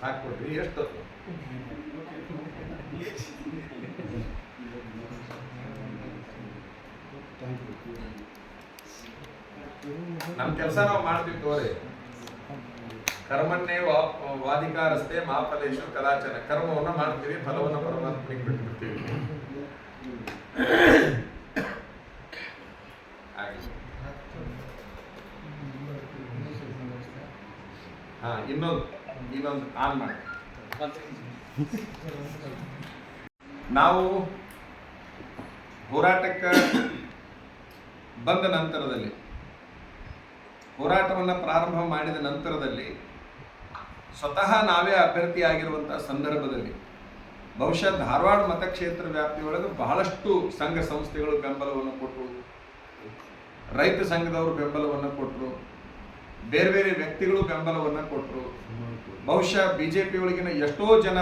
ಸಾಕು ಕೊಡ್ರಿ ಎಷ್ಟು ನಮ್ಮ ಕೆಲಸ ನಾವು ಮಾಡ್ತೀವಿ ತೋರಿ. ಕರ್ಮನ್ನೇ ವಾ- ವಾದಿಕಾರಸ್ತೆ ಮಾಫಲೇಶು ಕಲಾಚಾರ ಕರ್ಮವನ್ನು ಮಾಡ್ತೀವಿ, ಫಲವನ್ನು ಪರಮಾತ್ಮನಿಗೆ ಬಿಟ್ಬಿಡ್ತೀವಿ. ಹಾ, ಇನ್ನೊಂದು ಇನ್ನೊಂದು ಆನ್ ಮಾಡಿ. ನಾವು ಹೋರಾಟಕ್ಕೆ ಬಂದ ನಂತರದಲ್ಲಿ, ಹೋರಾಟವನ್ನು ಪ್ರಾರಂಭ ಮಾಡಿದ ನಂತರದಲ್ಲಿ ಸ್ವತಃ ನಾವೇ ಅಭ್ಯರ್ಥಿ ಆಗಿರುವಂತಹ ಸಂದರ್ಭದಲ್ಲಿ ಬಹುಶಃ ಧಾರವಾಡ ಮತಕ್ಷೇತ್ರ ವ್ಯಾಪ್ತಿಯೊಳಗೆ ಬಹಳಷ್ಟು ಸಂಘ ಸಂಸ್ಥೆಗಳು ಬೆಂಬಲವನ್ನು ಕೊಟ್ಟರು. ರೈತ ಸಂಘದವರು ಬೆಂಬಲವನ್ನು ಕೊಟ್ಟರು. ಬೇರೆ ಬೇರೆ ವ್ಯಕ್ತಿಗಳು ಬೆಂಬಲವನ್ನು ಕೊಟ್ಟರು. ಬಹುಶಃ ಬಿಜೆಪಿ ಒಳಗಿನ ಎಷ್ಟೋ ಜನ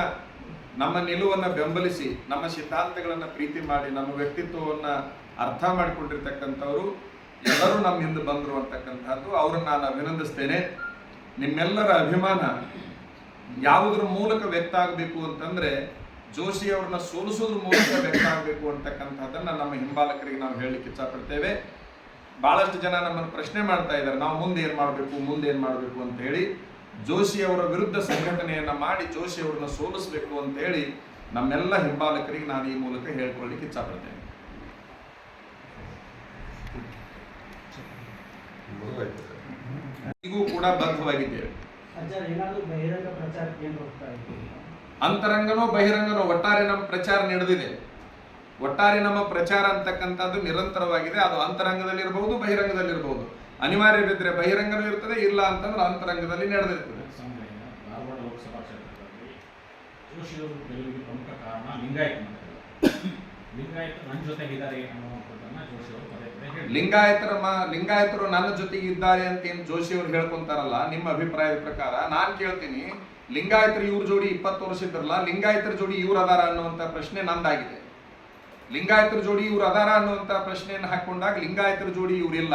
ನಮ್ಮ ನಿಲುವನ್ನು ಬೆಂಬಲಿಸಿ, ನಮ್ಮ ಸಿದ್ಧಾಂತಗಳನ್ನು ಪ್ರೀತಿ ಮಾಡಿ, ನಮ್ಮ ವ್ಯಕ್ತಿತ್ವವನ್ನು ಅರ್ಥ ಮಾಡಿಕೊಂಡಿರ್ತಕ್ಕಂಥವರು ಎಲ್ಲರೂ ನಮ್ಮ ಹಿಂದೆ ಬಂದರು ಅಂತಕ್ಕಂಥದ್ದು. ಅವ್ರನ್ನ ನಾನು ಅಭಿನಂದಿಸ್ತೇನೆ. ನಿಮ್ಮೆಲ್ಲರ ಅಭಿಮಾನ ಯಾವುದ್ರ ಮೂಲಕ ವ್ಯಕ್ತ ಆಗಬೇಕು ಅಂತಂದ್ರೆ ಜೋಶಿ ಅವ್ರನ್ನ ಸೋಲಿಸೋದ್ರ ಮೂಲಕ ವ್ಯಕ್ತ ಆಗಬೇಕು ಅಂತಕ್ಕಂಥದ್ದನ್ನ ನಮ್ಮ ಹಿಂಬಾಲಕರಿಗೆ ನಾವು ಹೇಳಲಿಕ್ಕೆ ಇಚ್ಛಪಡ್ತೇವೆ. ಬಹಳಷ್ಟು ಜನ ನಮ್ಮನ್ನು ಪ್ರಶ್ನೆ ಮಾಡ್ತಾ ಇದ್ದಾರೆ ನಾವು ಮುಂದೆ ಏನ್ ಮಾಡಬೇಕು ಮುಂದೆ ಏನ್ ಮಾಡಬೇಕು ಅಂತ ಹೇಳಿ. ಜೋಶಿ ಅವರ ವಿರುದ್ಧ ಸಂಘಟನೆಯನ್ನ ಮಾಡಿ ಜೋಶಿ ಅವ್ರನ್ನ ಸೋಲಿಸಬೇಕು ಅಂತ ಹೇಳಿ ನಮ್ಮೆಲ್ಲ ಹಿಂಬಾಲಕರಿಗೆ ನಾನು ಈ ಮೂಲಕ ಹೇಳ್ಕೊಳ್ಳಿಕ್ಕೆ ಇಚ್ಛಪಡ್ತೇನೆ. ಈಗೂ ಕೂಡ ಬದ್ಧವಾಗಿದ್ದೇವೆ. ಅಂತರಂಗನೋ ಬಹಿರಂಗನೋ ಒಟ್ಟಾರೆ ನಮ್ಮ ಪ್ರಚಾರ ನಡೆದಿದೆ. ಒಟ್ಟಾರೆ ನಮ್ಮ ಪ್ರಚಾರ ಅಂತಕ್ಕಂಥದ್ದು ನಿರಂತರವಾಗಿದೆ. ಅದು ಅಂತರಂಗದಲ್ಲಿರಬಹುದು ಬಹಿರಂಗದಲ್ಲಿರಬಹುದು. ಅನಿವಾರ್ಯ ಬಿದ್ದರೆ ಬಹಿರಂಗನೂ ಇರ್ತದೆ ಇಲ್ಲ ಅಂತಂದ್ರೆ ಅಂತರಂಗದಲ್ಲಿ ನಡೆದಿರ್ತದೆ. ಧಾರವಾಡ ಲೋಕಸಭಾ ಕ್ಷೇತ್ರದಲ್ಲಿ ಗೆಲುವಿಗೆ ಪ್ರಮುಖ ಕಾರಣ ಲಿಂಗಾಯತ ಜೊತೆಗಿದ್ದಾರೆ ಲಿಂಗಾಯತರ ಲಿಂಗಾಯತರು ನನ್ನ ಜೊತೆಗೆ ಇದ್ದಾರೆ ಅಂತ ಏನು ಜೋಶಿ ಅವ್ರು ಹೇಳ್ಕೊಂತಾರಲ್ಲ, ನಿಮ್ಮ ಅಭಿಪ್ರಾಯದ ಪ್ರಕಾರ? ನಾನ್ ಕೇಳ್ತೀನಿ, ಲಿಂಗಾಯತರು ಇವ್ರ ಜೋಡಿ ಇಪ್ಪತ್ತು ವರ್ಷ ಇದ್ರಲ್ಲ, ಲಿಂಗಾಯತರ ಜೋಡಿ ಇವ್ರ ಅದಾರ ಅನ್ನುವಂತ ಪ್ರಶ್ನೆ ನಂದಾಗಿದೆ. ಲಿಂಗಾಯತರ ಜೋಡಿ ಇವ್ರ ಅದಾರ ಅನ್ನುವಂತ ಪ್ರಶ್ನೆಯನ್ನು ಹಾಕೊಂಡಾಗ ಲಿಂಗಾಯತರ ಜೋಡಿ ಇವ್ರಿಲ್ಲ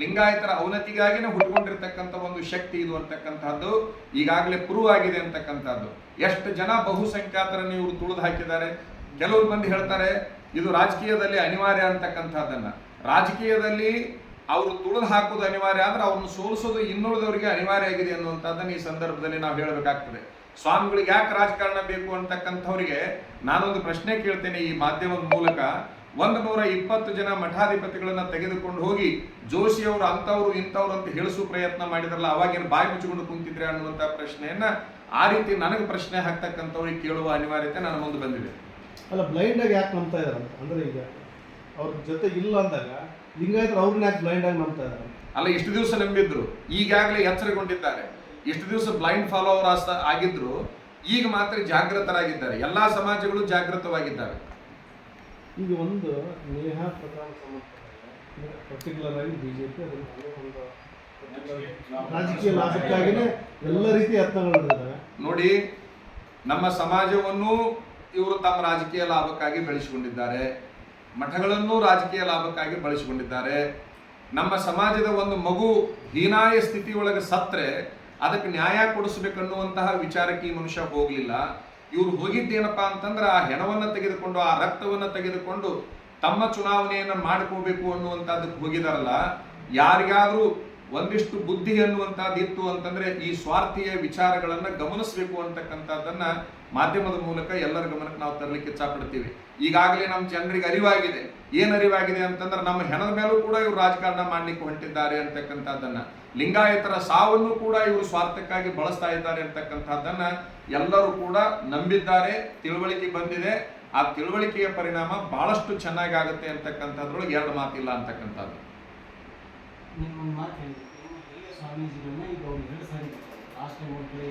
ಲಿಂಗಾಯತರ ಅವನತಿಗಾಗಿನೇ ಹುಟ್ಕೊಂಡಿರ್ತಕ್ಕಂಥ ಒಂದು ಶಕ್ತಿ ಇದು ಅಂತಕ್ಕಂಥದ್ದು, ಈಗಾಗಲೇ ಪ್ರೂವ್ ಆಗಿದೆ ಅಂತಕ್ಕಂಥದ್ದು. ಎಷ್ಟು ಜನ ಬಹುಸಂಖ್ಯಾತರನ್ನು ಇವರು ತುಳಿದು ಹಾಕಿದ್ದಾರೆ? ಕೆಲವರು ಮಂದಿ ಹೇಳ್ತಾರೆ, ಇದು ರಾಜಕೀಯದಲ್ಲಿ ಅನಿವಾರ್ಯ ಅಂತಕ್ಕಂಥದ್ದನ್ನ. ರಾಜಕೀಯದಲ್ಲಿ ಅವರು ತುಳಿದು ಹಾಕೋದು ಅನಿವಾರ್ಯ, ಆದ್ರೆ ಅವ್ರನ್ನ ಸೋಲಿಸೋದು ಇನ್ನುಳಿದವರಿಗೆ ಅನಿವಾರ್ಯ ಆಗಿದೆ ಅನ್ನುವಂಥದ್ದನ್ನ ಈ ಸಂದರ್ಭದಲ್ಲಿ ನಾವು ಹೇಳಬೇಕಾಗ್ತದೆ. ಸ್ವಾಮಿಗಳಿಗೆ ಯಾಕೆ ರಾಜಕಾರಣ ಬೇಕು ಅಂತಕ್ಕಂಥವ್ರಿಗೆ ನಾನೊಂದು ಪ್ರಶ್ನೆ ಕೇಳ್ತೇನೆ ಈ ಮಾಧ್ಯಮದ ಮೂಲಕ. ಒಂದು ನೂರ ಇಪ್ಪತ್ತು ಜನ ಮಠಾಧಿಪತಿಗಳನ್ನ ತೆಗೆದುಕೊಂಡು ಹೋಗಿ ಜೋಶಿ ಅವರು ಅಂತವ್ರು ಇಂಥವ್ರು ಅಂತ ಹೇಳಿಸೋ ಪ್ರಯತ್ನ ಮಾಡಿದ್ರಲ್ಲ, ಅವಾಗಿನ ಬಾಯಿ ಮುಚ್ಚಿಕೊಂಡು ಕುಂತಿದ್ರೆ ಅನ್ನುವಂಥ ಪ್ರಶ್ನೆಯನ್ನ ಆ ರೀತಿ ನನಗೆ ಪ್ರಶ್ನೆ ಹಾಕ್ತಕ್ಕಂಥವ್ರಿಗೆ ಕೇಳುವ ಅನಿವಾರ್ಯತೆ ನನ್ನ ಮುಂದೆ ಬಂದಿದೆ. ಅಲ್ಲ ಬ್ಲೈಂಡ್ ಆಗಿ ಯಾಕೆ ನಂಬ್ತಾ ಇದಾರೆ ಅಂತ? ಅಂದ್ರೆ ಈಗ ಅವ್ರ ಜೊತೆ ಇಲ್ಲ ಅಂದಾಗ ಲಿಂಗಾಯತರು ಅವ್ರನ್ನ ಯಾಕೆ ಬ್ಲೈಂಡ್ ಆಗಿ ನಂಬ್ತಾ ಇದಾರೆ ಅಲ್ಲ ಇಷ್ಟು ದಿವಸ ನಂಬಿದ್ರು? ಈಗಾಗಲೇ ಎಚ್ಚರಗೊಂಡಿದ್ದಾರೆ. ಇಷ್ಟು ದಿವಸ ಬ್ಲೈಂಡ್ ಫಾಲೋವರ್ ಆಗಿದ್ರು ಈಗ ಮಾತ್ರ ಜಾಗೃತರಾಗಿದ್ದಾರೆ. ಎಲ್ಲಾ ಸಮಾಜಗಳು ಜಾಗೃತವಾಗಿದ್ದಾವೆ. ಈಗ ಒಂದು ನೇಹ ಪ್ರಧಾನ ಪರ್ಟಿಕ್ಯುಲರ್ ಆಗಿ ಬಿಜೆಪಿ ಒಂದು ರಾಜಕೀಯ ಲಾಭಕ್ಕಾಗಿನೇ ಎಲ್ಲ ರೀತಿಯ ಯತ್ನಗಳು ನೋಡಿ ನಮ್ಮ ಸಮಾಜವನ್ನು ಇವರು ತಮ್ಮ ರಾಜಕೀಯ ಲಾಭಕ್ಕಾಗಿ ಬೆಳೆಸಿಕೊಂಡಿದ್ದಾರೆ. ಮಠಗಳನ್ನು ರಾಜಕೀಯ ಲಾಭಕ್ಕಾಗಿ ಬಳಸಿಕೊಂಡಿದ್ದಾರೆ. ನಮ್ಮ ಸಮಾಜದ ಒಂದು ಮಗು ಹೀನಾಯ ಸ್ಥಿತಿಯೊಳಗೆ ಸತ್ರೆ ಅದಕ್ಕೆ ನ್ಯಾಯ ಕೊಡಿಸ್ಬೇಕನ್ನುವಂತಹ ವಿಚಾರಕ್ಕೆ ಈ ಮನುಷ್ಯ ಹೋಗಲಿಲ್ಲ. ಇವರು ಹೋಗಿದ್ದೇನಪ್ಪ ಅಂತಂದ್ರೆ ಆ ಹೆಣವನ್ನು ತೆಗೆದುಕೊಂಡು, ಆ ರಕ್ತವನ್ನು ತೆಗೆದುಕೊಂಡು ತಮ್ಮ ಚುನಾವಣೆಯನ್ನು ಮಾಡ್ಕೋಬೇಕು ಅನ್ನುವಂಥದ್ದಕ್ಕೆ ಹೋಗಿದಾರಲ್ಲ. ಯಾರಿಗಾದ್ರೂ ಒಂದಿಷ್ಟು ಬುದ್ಧಿ ಅನ್ನುವಂಥದ್ದು ಇತ್ತು ಅಂತಂದ್ರೆ ಈ ಸ್ವಾರ್ಥೀಯ ವಿಚಾರಗಳನ್ನ ಗಮನಿಸಬೇಕು ಅಂತಕ್ಕಂಥದ್ದನ್ನ ಮಾಧ್ಯಮದ ಮೂಲಕ ಎಲ್ಲರ ಗಮನಕ್ಕೆ ನಾವು ತರಲಿಕ್ಕೆ ಇಚ್ಛಪಡ್ತೀವಿ. ಈಗಾಗಲೇ ನಮ್ಮ ಜನರಿಗೆ ಅರಿವಾಗಿದೆ. ಏನು ಅರಿವಾಗಿದೆ ಅಂತಂದ್ರೆ ನಮ್ಮ ಹೆಣದ ಮೇಲೂ ಕೂಡ ಇವರು ರಾಜಕಾರಣ ಮಾಡ್ಲಿಕ್ಕೆ ಹೊಂಟಿದ್ದಾರೆ ಅಂತಕ್ಕಂಥದ್ದನ್ನ. ಲಿಂಗಾಯತರ ಸಾವನ್ನು ಕೂಡ ಇವರು ಸ್ವಾರ್ಥಕ್ಕಾಗಿ ಬಳಸ್ತಾ ಇದ್ದಾರೆ ಅಂತಕ್ಕಂಥದ್ದನ್ನ ಎಲ್ಲರೂ ಕೂಡ ನಂಬಿದ್ದಾರೆ, ತಿಳುವಳಿಕೆ ಬಂದಿದೆ. ಆ ತಿಳುವಳಿಕೆಯ ಪರಿಣಾಮ ಬಹಳಷ್ಟು ಚೆನ್ನಾಗಿ ಆಗುತ್ತೆ ಅಂತಕ್ಕಂಥದ್ರೊಳಗೆ ಎರಡು ಮಾತಿಲ್ಲ ಅಂತಕ್ಕಂಥದ್ದು. ನಿಮ್ಮ ಮಾತು ಹೇಳಿದ್ರು ಸ್ವಾಮೀಜಿಗಳನ್ನ ಈಗ ಅವ್ರು ಎರಡು ಸಾರಿ ಲಾಸ್ಟ್ ಟೈಮ್